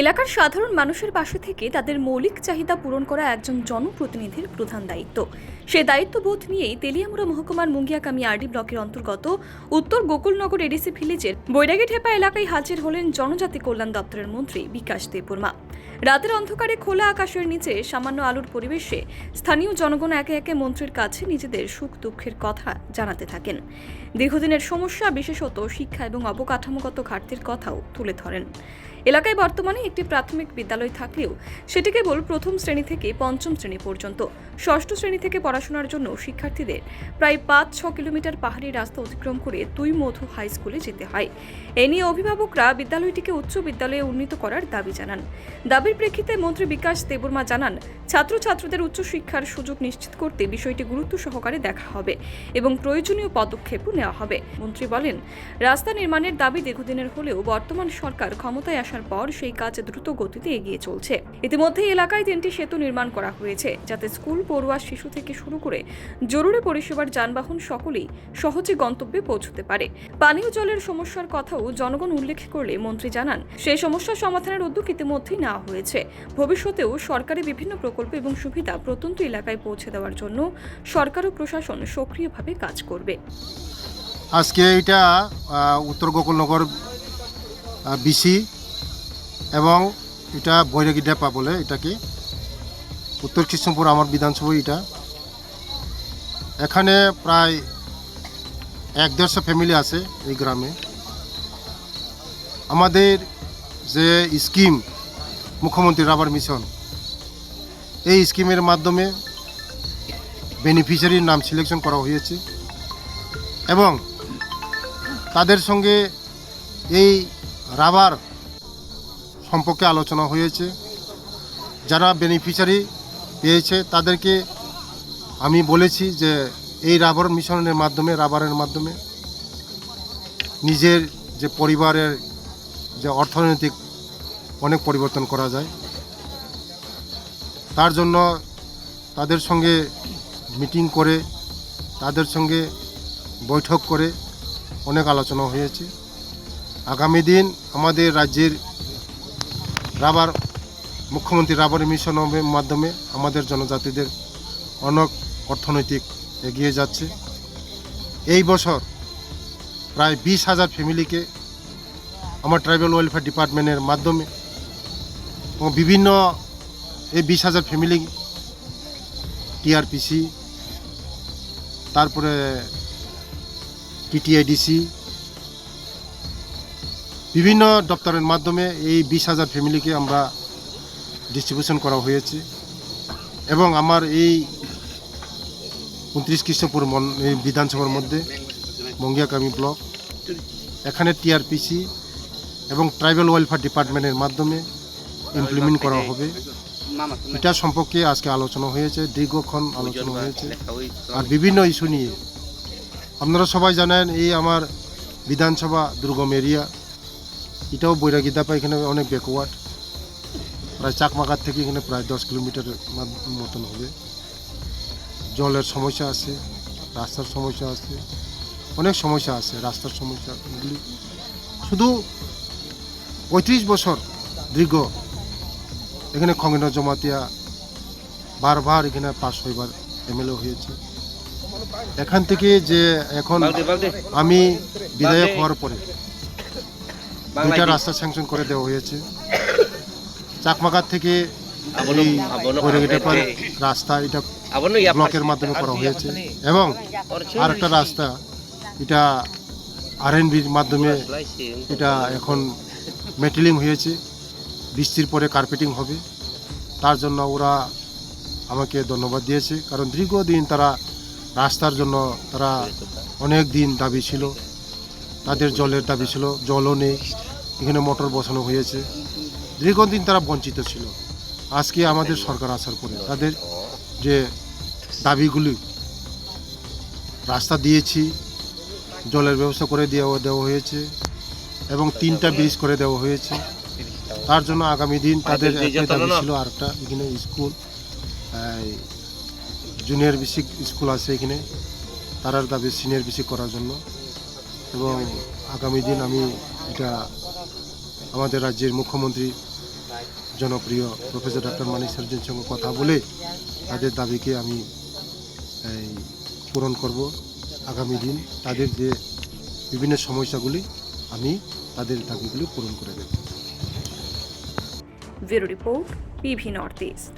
এলাকার সাধারণ মানুষের পাশে থেকে তাদের মৌলিক চাহিদা পূরণ করা একজন জনপ্রতিনিধির প্রধান দায়িত্ব। সে দায়িত্ববোধ নিয়েই তেলিয়ামুড়া মহকুমার মুঙ্গিয়াকামি আরডি ব্লকের অন্তর্গত উত্তর গোকুলনগর এডিসি ভিলেজের বৈরাগী ঠেপা এলাকায় হাজির হলেন জনজাতি কল্যাণ দপ্তরের মন্ত্রী বিকাশ দেববর্মা। রাতের অন্ধকারে খোলা আকাশের নিচে সামান্য আলোর পরিবেশে স্থানীয় জনগণ একে একে মন্ত্রীর কাছে নিজেদের সুখ দুঃখের কথা জানাতে থাকেন। দীর্ঘদিনের সমস্যা বিশেষত শিক্ষা এবং অবকাঠামোগত ঘাটতির কথাও তুলে ধরেন। এলাকায় বর্তমানে একটি প্রাথমিক বিদ্যালয় থাকলেও সেটি কেবল প্রথম শ্রেণি থেকে পঞ্চম শ্রেণি পর্যন্ত। ষষ্ঠ শ্রেণি থেকে পড়াশোনার জন্য শিক্ষার্থীদের প্রায় পাঁচ ছ কিলোমিটার পাহাড়ি রাস্তা অতিক্রম করে দুই মধু হাই স্কুলে যেতে হয়। এ নিয়ে অভিভাবকরা বিদ্যালয়টিকে উচ্চ বিদ্যালয়ে উন্নীত করার দাবি জানান। দাবির প্রেক্ষিতে মন্ত্রী বিকাশ দেববর্মা জানান, ছাত্রছাত্রীদের উচ্চশিক্ষার সুযোগ নিশ্চিত করতে বিষয়টি গুরুত্ব সহকারে দেখা হবে এবং প্রয়োজনীয় পদক্ষেপও নেওয়া হবে। মন্ত্রী বলেন, রাস্তা নির্মাণের দাবি দীর্ঘদিনের হলেও বর্তমান সরকার ক্ষমতায় আসার পর সেই কাজ দ্রুত গতিতে এগিয়ে চলছে। ইতিমধ্যে এলাকায় তিনটি সেতু নির্মাণ করা হয়েছে, যাতে স্কুল, পড়ুয়া, শিশু থেকে শুরু করে জরুরি পরিষেবার যানবাহন সকলেই সহজে গন্তব্যে পৌঁছতে পারে। পানীয় জলের সমস্যার কথাও জনগণ উল্লেখ করলে মন্ত্রী জানান, সেই সমস্যা সমাধানের উদ্যোগ ইতিমধ্যেই নেওয়া হয়েছে। ভবিষ্যতেও সরকারি বিভিন্ন প্রকল্প এবং সুবিধা প্রত্যন্ত এলাকায় পৌঁছে দেওয়ার জন্য সরকার ও প্রশাসন সক্রিয়ভাবে কাজ করবে। আজকে এটা উত্তর গোকুলনগর বিসি এবং এটা বৈরাগী ডেপা বলে এটাকে। উত্তর কৃষ্ণপুর আমার বিধানসভা এটা। এখানে প্রায় এক দেড়শো ফ্যামিলি আছে এই গ্রামে। আমাদের যে স্কিম, মুখ্যমন্ত্রী রাবার মিশন, এই স্কিমের মাধ্যমে বেনিফিশিয়ারির নাম সিলেকশন করা হয়েছে এবং তাদের সঙ্গে এই রাবার সম্পর্কে আলোচনা হয়েছে। যারা বেনিফিশিয়ারি পেয়েছে, তাদেরকে আমি বলেছি যে, এই রাবার মিশনের মাধ্যমে রাবারের মাধ্যমে নিজের যে পরিবারের যে অর্থনৈতিক অনেক পরিবর্তন করা যায়। তার জন্য তাদের সঙ্গে মিটিং করে, তাদের সঙ্গে বৈঠক করে অনেক আলোচনা হয়েছে। আগামী দিন আমাদের রাজ্যের রাবার, মুখ্যমন্ত্রী রাবার মিশনের মাধ্যমে আমাদের জনজাতিদের অনেক অর্থনৈতিক এগিয়ে যাচ্ছে। এই বছর প্রায় বিশ হাজার ফ্যামিলিকে আমার ট্রাইবাল ওয়েলফেয়ার ডিপার্টমেন্টের মাধ্যমে বিভিন্ন এই বিশ হাজার ফ্যামিলি টিআরপিসি, তারপরে টিটিআইডিসি বিভিন্ন দপ্তরের মাধ্যমে এই বিশ হাজার ফ্যামিলিকে আমরা ডিস্ট্রিবিউশন করা হয়েছে। এবং আমার এই উনত্রিশ কৃষ্ণপুর এই বিধানসভার মধ্যে মঙ্গিয়াকামি ব্লক, এখানে টিআরপিসি এবং ট্রাইবাল ওয়েলফেয়ার ডিপার্টমেন্টের মাধ্যমে ইমপ্লিমেন্ট করা হবে। এটা সম্পর্কে আজকে আলোচনা হয়েছে, দীর্ঘক্ষণ আলোচনা হয়েছে। আর বিভিন্ন ইস্যু নিয়ে আপনারা সবাই জানেন, এই আমার বিধানসভা দুর্গম এরিয়া। এটাও বৈরাগী দাপা এখানে অনেক ব্যাকওয়ার্ড প্রায় চাকমাকার থেকে এখানে প্রায় দশ কিলোমিটার মতন হবে। জলের সমস্যা আছে রাস্তার সমস্যা আছে অনেক সমস্যা আছে রাস্তার সমস্যাগুলি শুধু পঁয়ত্রিশ বছর দীর্ঘ এখানে খগেন্দ্র জমাতিয়া বারবার এখানে পাশ হইবার এমএলএ হয়েছে। এখান থেকে যে এখন আমি বিধায়ক হওয়ার পরে দুইটা রাস্তা স্যাংশন করে দেওয়া হয়েছে। চাকমাকার থেকে রাস্তা এটা ব্লকের মাধ্যমে করা হয়েছে। এবং আরেকটা রাস্তা এটা আর মাধ্যমে এটা এখন মেটেলিং হয়েছে। বৃষ্টির পরে কার্পেটিং হবে। তার জন্য ওরা আমাকে ধন্যবাদ দিয়েছে। কারণ দীর্ঘদিন তারা রাস্তার জন্য তারা অনেক দিন দাবি ছিল। তাদের জলের দাবি ছিল জলও নেই এখানে মোটর বসানো হয়েছে। দীর্ঘদিন তারা বঞ্চিত ছিল। আজকে আমাদের সরকার আসার পরে তাদের যে দাবিগুলি রাস্তা দিয়েছি জলের ব্যবস্থা করে দেওয়া দেওয়া হয়েছে এবং তিনটা ব্রিজ করে দেওয়া হয়েছে। তার জন্য আগামী দিন তাদের একটাই দাবি ছিল আরেকটা এখানে স্কুল জুনিয়র বেসিক স্কুল আছে এখানে। তারার দাবি সিনিয়র বেসিক করার জন্য। এবং আগামী দিন আমি এটা আমাদের রাজ্যের মুখ্যমন্ত্রী জনপ্রিয় প্রফেসর ডক্টর মানিক সার্জের সঙ্গে কথা বলে তাদের দাবিকে আমি এই, পূরণ করব আগামী দিন। তাদের যে বিভিন্ন সমস্যাগুলি আমি তাদের দাবিগুলি পূরণ করে দেব। Report PV north east.